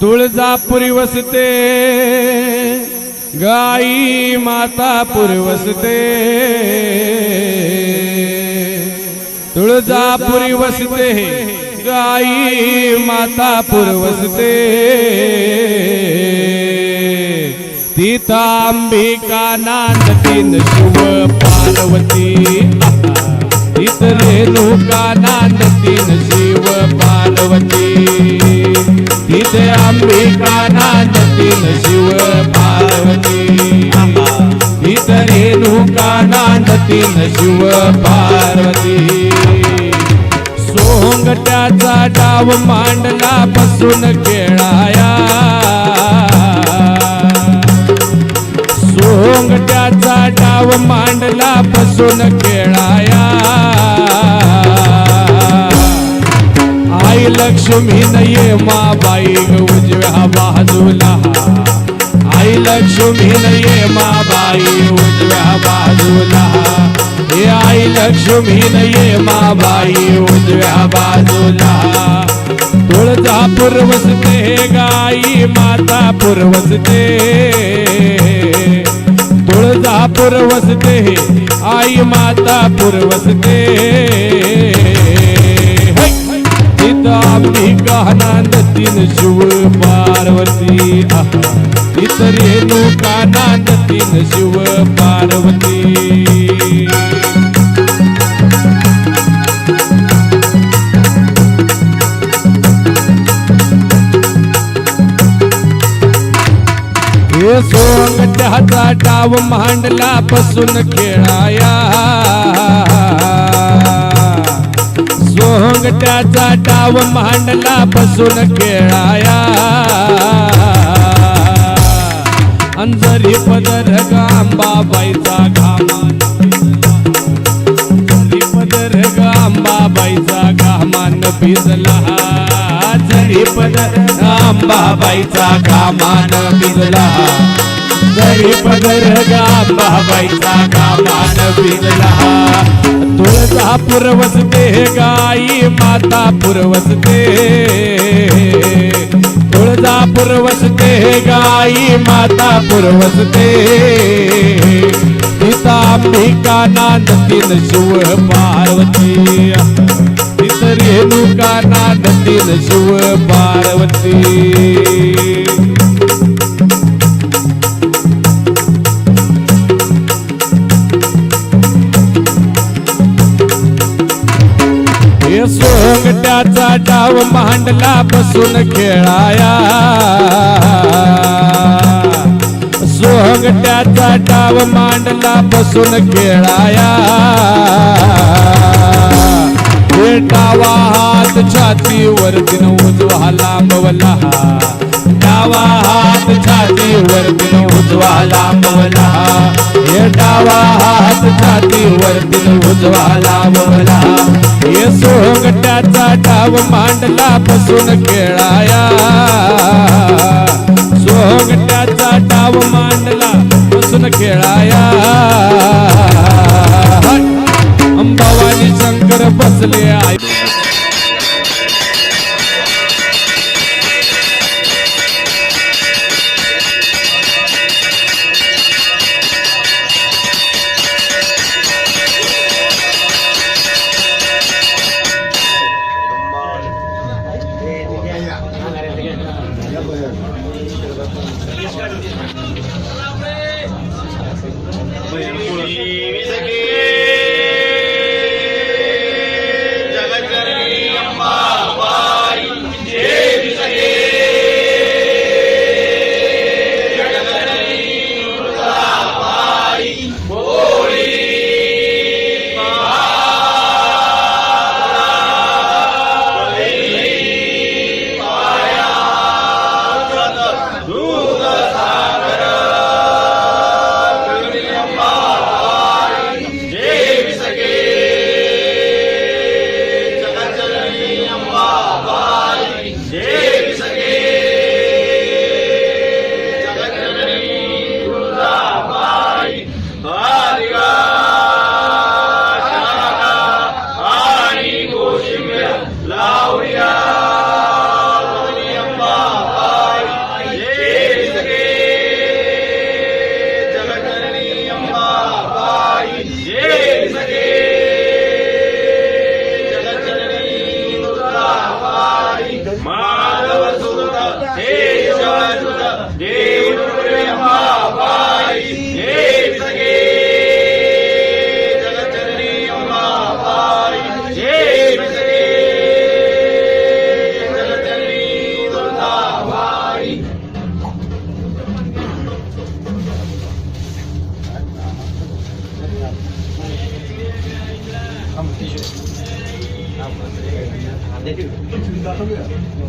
तुळजापुरी वसते गाई मातापुर वसते. तुळजापुरी वसते गाई मातापुर वसते. तितांबिका अंबिका नांदतीन शिव पार्वती. तिथं रेणुका नांदतीन शिव पार्वती. तिथे अंबिका नांदतीन शिव पार्वती तिथं रेणुका नांदतीन शिव पार्वती. सोंगट्याचा डाव मांडला बसून खेळाया सोंगट्याचा डाव मांडला बसून खेळाया लक्ष्मी नये मा बाई उजव्या बाजूला. आई लक्ष्मी नये माबाई उजव्या बाजूला. हे आई लक्ष्मी नये माबाई उजव्या बाजूला. तुळजा पुरवसते गाई माता पुरवसते तुळजा पुरवसते आई माता पुरवसते आपली गहनांद तीन शिव पार्वती. इतर रेणुका तीन शिव पार्वती. हे सोंगट्याचा डाव मांडला बसून खेळाया. सोंगट्याचा डाव मांडला बसून खेळाया अंजरी पदर गांबाबाईचा घामान झरी पदर गांबाबाईचा घामान भिजला. झरी पदर गांबाबाईचा घामान भिजला. झरी पदर गांबाबाईचा घामान भिजला. तुळजापूर वसते गाई माता वसते तुळजापूर वसते गाई माता वसते सीता अंबिका नांदतीन शिव पार्वती. तिथं रेणुका नांदतीन शिव पार्वती. खेळाचा डाव मांडला बसून खेळाया. सोंगट्याचा डाव मांडला बसून खेळाया. हे डावा हात छातीवर दिन उजवा लांबवला डावा हात छातीवर दिन उजवा लांबवला हे डावा हात छातीवर दिन उजवा लांबवला हे सोहगट्याचा डाव मांडला बसून खेळाया सोहगट्याचा डाव मांडला बसून खेळाया अंबावानी शंकर बसले आई.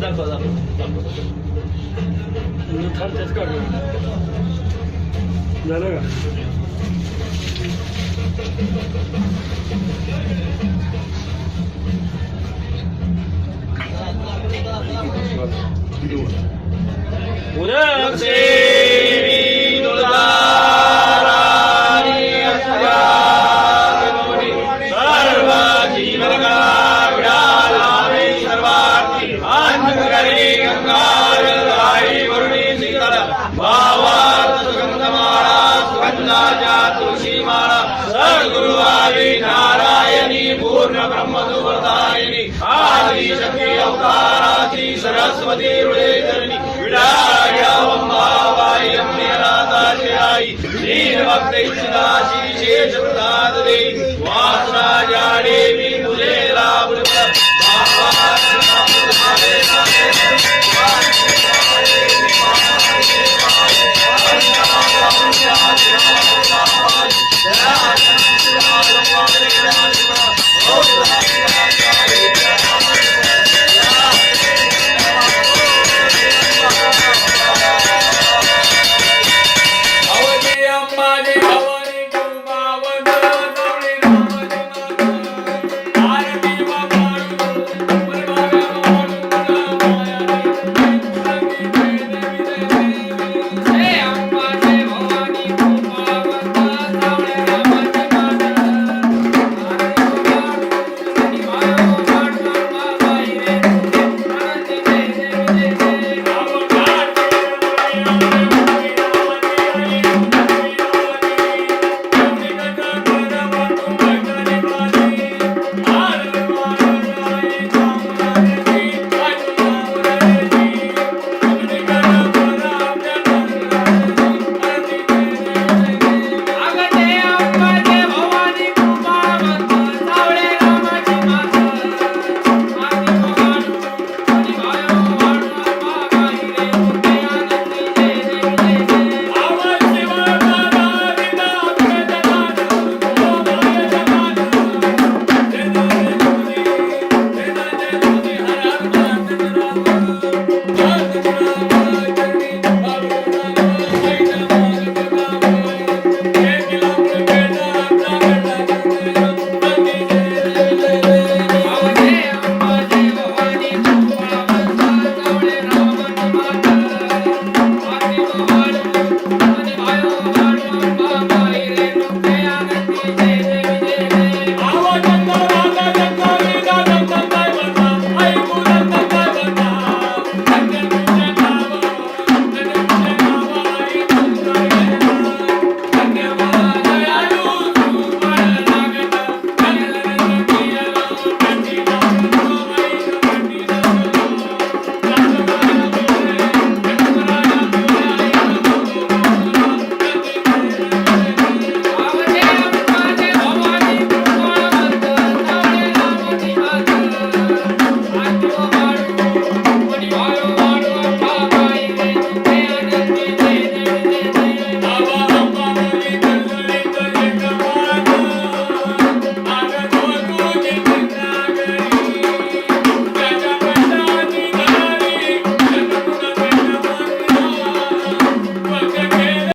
दाखव दाखव थांबतेच काढ झालं का उद्या पाराती सरस्वती रुळे धरणी विडायाई श्रीभक्तैषदाशी शेषदाद देवी वासरा जाडेवी मुले रावृत Yeah.